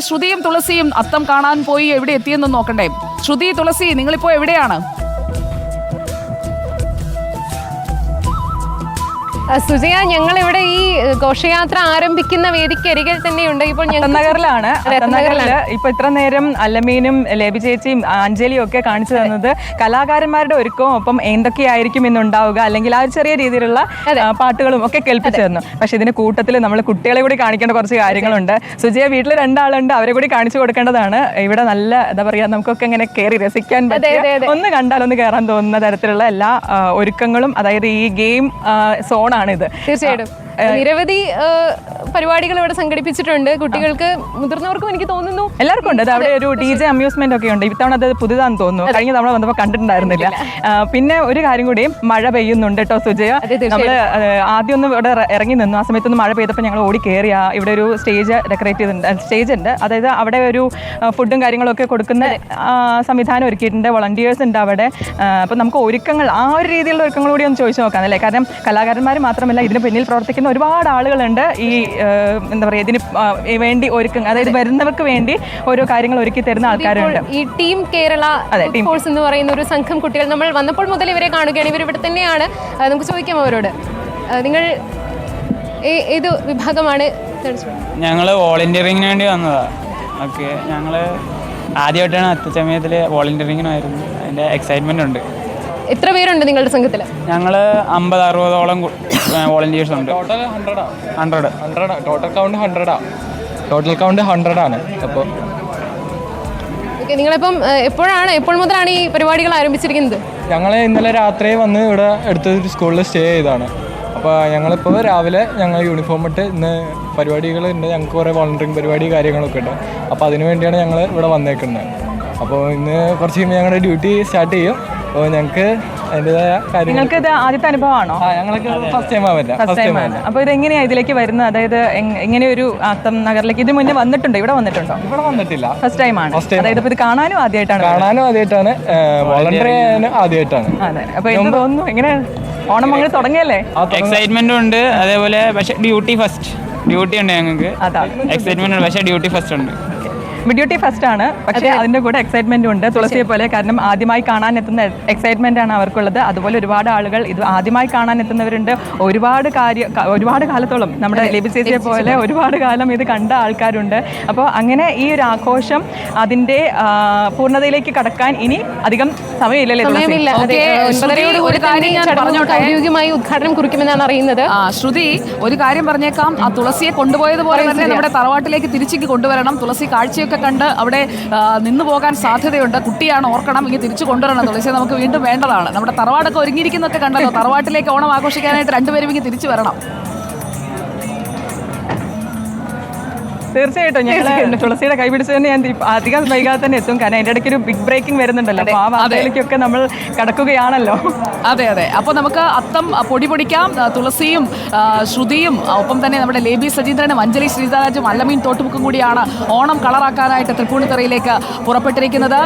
ശ്രുതിയും തുളസിയും അത്തം കാണാൻ പോയി എവിടെ എത്തിയെന്ന് നോക്കണ്ടേ? ശ്രുതി തുളസി നിങ്ങളിപ്പോ എവിടെയാണ്? സുജയ ഞങ്ങൾ ഇവിടെ ഈ ഘോഷയാത്ര ആരംഭിക്കുന്ന വേദിക്കരികിൽ തന്നെയുണ്ട്. ഇപ്പോൾ ഞങ്ങൾ നഗറിലാണ് രത്നഗറിലാണ്. നഗറിൽ ഇപ്പൊ ഇത്ര നേരം അല്ലമീനും ലേബി ചേച്ചിയും അഞ്ജലിയും ഒക്കെ കാണിച്ചു തന്നത് കലാകാരന്മാരുടെ ഒരുക്കവും ഒപ്പം എന്തൊക്കെയായിരിക്കും ഇന്നുണ്ടാവുക അല്ലെങ്കിൽ ആ ഒരു ചെറിയ രീതിയിലുള്ള പാട്ടുകളും ഒക്കെ കേൾപ്പിച്ചു തന്നു. പക്ഷെ ഇതിന് കൂട്ടത്തിൽ നമ്മൾ കുട്ടികളെ കൂടി കാണിക്കേണ്ട കുറച്ച് കാര്യങ്ങളുണ്ട്. സുജയ വീട്ടിൽ രണ്ടാളുണ്ട് അവരെ കൂടി കാണിച്ചു കൊടുക്കേണ്ടതാണ്. ഇവിടെ നല്ല എന്താ പറയാ നമുക്കൊക്കെ ഇങ്ങനെ കയറി രസിക്കാൻ പറ്റിയ ഒന്ന് കണ്ടാൽ ഒന്ന് കയറാൻ തോന്നുന്ന തരത്തിലുള്ള എല്ലാ ഒരുക്കങ്ങളും. അതായത് ഈ ഗെയിം സോണാണിത് തീർച്ചയായിട്ടും. നിരവധി പരിപാടികൾ ഇവിടെ സംഘടിപ്പിച്ചിട്ടുണ്ട്. കുട്ടികൾക്ക് മുതിർന്നവർക്കും എനിക്ക് തോന്നുന്നു എല്ലാവർക്കും ഉണ്ട്. അവിടെ ഒരു ഡി ജെ അമ്യൂസ്മെന്റ് ഒക്കെ ഉണ്ട്. ഇത്തവണ അത് പുതുതാന്ന് തോന്നുന്നു. കഴിഞ്ഞ തവണ വന്നപ്പോൾ കണ്ടിട്ടുണ്ടായിരുന്നില്ല. പിന്നെ ഒരു കാര്യം കൂടി മഴ പെയ്യുന്നുണ്ട് കേട്ടോ സുജയ. നമ്മൾ ആദ്യം ഒന്ന് ഇവിടെ ഇറങ്ങി നിന്നു. ആ സമയത്തൊന്ന് മഴ പെയ്തപ്പോൾ ഞങ്ങൾ ഓടി കയറിയ ഇവിടെ ഒരു സ്റ്റേജ് ഡെക്കറേറ്റ് ചെയ്തിട്ടുണ്ട് സ്റ്റേജ് ഉണ്ട്. അതായത് അവിടെ ഒരു ഫുഡും കാര്യങ്ങളൊക്കെ കൊടുക്കുന്ന സംവിധാനം ഒരുക്കിയിട്ടുണ്ട്. വളണ്ടിയേഴ്സ് ഉണ്ട് അവിടെ. അപ്പോൾ നമുക്ക് ഒരുക്കങ്ങൾ ആ ഒരു രീതിയിലുള്ള ഒരുക്കങ്ങൾ കൂടി ഒന്ന് ചോദിച്ചു നോക്കാം അല്ലേ? കാരണം കലാകാരന്മാർ മാത്രമല്ല ഇതിന് പിന്നിൽ പ്രവർത്തിക്കുന്ന ഒരുപാട് ആളുകളുണ്ട് ഈ എന്താ പറയുക ഇതിന് വേണ്ടി ഒരുക്കം അതായത് വരുന്നവർക്ക് വേണ്ടി ഓരോ കാര്യങ്ങൾ ഒരുക്കി തരുന്ന ആൾക്കാരുണ്ട്. ഈ ടീം കേരള അതെ, ടീം. ഫോഴ്സ് എന്ന് പറയുന്ന ഒരു സംഘം കുട്ടികൾ നമ്മൾ വന്നപ്പോൾ മുതൽ ഇവരെ കാണുകയാണ്. ഇവർ ഇവിടെ തന്നെയാണ്. നമുക്ക് ചോദിക്കാം അവരോട്. നിങ്ങൾ ഏത് വിഭാഗമാണ്? ഞങ്ങൾ വോളണ്ടിയറിങ്ങിന് വേണ്ടി വന്നതാണ് ഓക്കെ ഞങ്ങൾ ആദ്യമായിട്ടാണ് അത്തച്ചമയത്തിൽ വോളണ്ടിയറിങ്ങിനായിരുന്നു. അതിന്റെ എക്സൈറ്റ്മെന്റ് ഉണ്ട്. എത്ര പേരുണ്ട് നിങ്ങളുടെ സംഘത്തിൽ ഞങ്ങൾ അമ്പത് അറുപതോളം വോളണ്ടിയേഴ്സ് ഉണ്ട്. ടോട്ടൽ ഹൺഡ്രഡാ ഹൺഡ്രഡ് ഹൺഡ്രഡാ ടോട്ടൽ കൗണ്ട് ഹൺഡ്രഡാ ടോട്ടൽ കൗണ്ട് ഹൺഡ്രഡ് ആണ്. അപ്പോൾ ഓക്കെ നിങ്ങളിപ്പം എപ്പോഴാണ് എപ്പോൾ മുതലാണ് ഈ പരിപാടികൾ ആരംഭിച്ചിരിക്കുന്നത്? ഞങ്ങൾ ഇന്നലെ രാത്രി വന്ന് ഇവിടെ അടുത്തൊരു സ്കൂളിൽ സ്റ്റേ ചെയ്താണ് അപ്പോൾ ഞങ്ങളിപ്പോൾ രാവിലെ ഞങ്ങൾ യൂണിഫോം ഇട്ട് ഇന്ന് പരിപാടികൾ ഉണ്ട് ഞങ്ങൾക്ക് കുറേ വോളണ്ടറിങ് പരിപാടി കാര്യങ്ങളൊക്കെ ഉണ്ട് അപ്പോൾ അതിനു വേണ്ടിയാണ് ഞങ്ങൾ ഇവിടെ വന്നേക്കുന്നത്. അപ്പോൾ ഇന്ന് കുറച്ച് കഴിയുമ്പോൾ ഞങ്ങളുടെ ഡ്യൂട്ടി സ്റ്റാർട്ട് ചെയ്യും. അപ്പോൾ ഞങ്ങൾക്ക് അതിന്റെതായ കാര്യങ്ങൾ നിങ്ങൾക്ക് ഇത് ആദ്യത്തെ അനുഭവമാണോ? ആ ഞങ്ങൾക്ക് ഫസ്റ്റ് ടൈം ആവില്ല ഫസ്റ്റ് ടൈം ആണ്. അപ്പോൾ ഇത് എങ്ങനെയാ ഇതിലേക്ക് വരുന്നത്? അതായത് എങ്- ഇങ്ങനെ ഒരു അത്തം നഗറിലേക്ക് ഇത് മുന്നേ വന്നിട്ടുണ്ടോ? ഇവിടെ വന്നിട്ടുണ്ടോ? ഇവിടെ വന്നിട്ടില്ല. ഫസ്റ്റ് ടൈം ആണ്. അതായത് ഇപ്പോൾ ഇത് കാണാനും ആദ്യമായിട്ടാണ് കാണാനും ആദ്യമായിട്ടാണ് വോളണ്ടറി ചെയ്യാനും ആദ്യമായിട്ടാണ്. അതെ. അപ്പോൾ എന്ത് തോന്നുന്നു? എങ്ങനെയാണ് ഓണം അങ്ങനെ തുടങ്ങിയല്ലേ? എക്സൈറ്റ്മെന്റും ഉണ്ട്. അതേപോലെ പക്ഷേ ഡ്യൂട്ടി ഫസ്റ്റ് ഡ്യൂട്ടി ഉണ്ട് ഞങ്ങൾക്ക് അതാണ് എക്സൈറ്റ്മെന്റ് ഉണ്ട്. പക്ഷേ ഡ്യൂട്ടി ഫസ്റ്റ് ഉണ്ട്. ഡ്യൂട്ടി ഫസ്റ്റ് ആണ്. പക്ഷേ അതിന്റെ കൂടെ എക്സൈറ്റ്മെന്റും ഉണ്ട്. തുളസിയെ പോലെ കാരണം ആദ്യമായി കാണാൻ എത്തുന്ന എക്സൈറ്റ്മെന്റ് ആണ് അവർക്കുള്ളത്. അതുപോലെ ഒരുപാട് ആളുകൾ ഇത് ആദ്യമായി കാണാൻ എത്തുന്നവരുണ്ട്. ഒരുപാട് കാര്യ ഒരുപാട് കാലത്തോളം നമ്മുടെ ലിബി ചേച്ചിയെ പോലെ ഒരുപാട് കാലം ഇത് കണ്ട ആൾക്കാരുണ്ട്. അപ്പോൾ അങ്ങനെ ഈ ഒരു ആഘോഷം അതിന്റെ പൂർണതയിലേക്ക് കടക്കാൻ ഇനി അധികം സമയമില്ലല്ലേ. ഔദ്യോഗികമായി ഉദ്ഘാടനം കുറിക്കുമെന്നാണ് അറിയുന്നത്. ആ ശ്രുതി ഒരു കാര്യം പറഞ്ഞേക്കാം. ആ തുളസിയെ കൊണ്ടുപോയതുപോലെ തന്നെ നമ്മുടെ തറവാട്ടിലേക്ക് തിരിച്ചു കൊണ്ടുവരണം. തുളസി കാഴ്ചയൊക്കെ കണ്ട് അവിടെ നിന്ന് പോകാൻ സാധ്യതയുണ്ട്. കുട്ടിയാണ് ഓർക്കണം ഇനി തിരിച്ചു കൊണ്ടുവരണം തുളസിയെ നമുക്ക് വീണ്ടും വേണ്ടതാണ്. നമ്മുടെ തറവാടൊക്കെ ഒരുങ്ങിയിരിക്കുന്നൊക്കെ കണ്ടല്ലോ. തറവാട്ടിലേക്ക് ഓണം ആഘോഷിക്കാനായിട്ട് രണ്ടുപേരും ഇങ്ങനെ തിരിച്ചു വരണം. തീർച്ചയായിട്ടും. ഞങ്ങൾ തുളസിയുടെ കൈപിടിച്ച് തന്നെ ഞാൻ അധികം വൈകാതെ തന്നെ എത്തും. കാരണം അതിന്റെ ഇടയ്ക്ക് ഒരു ബിഗ് ബ്രേക്കിംഗ് വരുന്നുണ്ടല്ലോ. അപ്പോൾ ആ വാർത്തയിലേക്കൊക്കെ നമ്മൾ കടക്കുകയാണല്ലോ. അതെ അതെ. അപ്പോൾ നമുക്ക് അത്തം പൊടി പൊടിക്കാം. തുളസിയും ശ്രുതിയും ഒപ്പം തന്നെ നമ്മുടെ ലേബി സജീന്ദ്രനും അഞ്ജലി ശ്രീതാരാജും അല്ലമീൻ തോട്ടുമുക്കും കൂടിയാണ് ഓണം കളറാക്കാനായിട്ട് തൃപ്പൂണിത്തറയിലേക്ക് പുറപ്പെട്ടിരിക്കുന്നത്.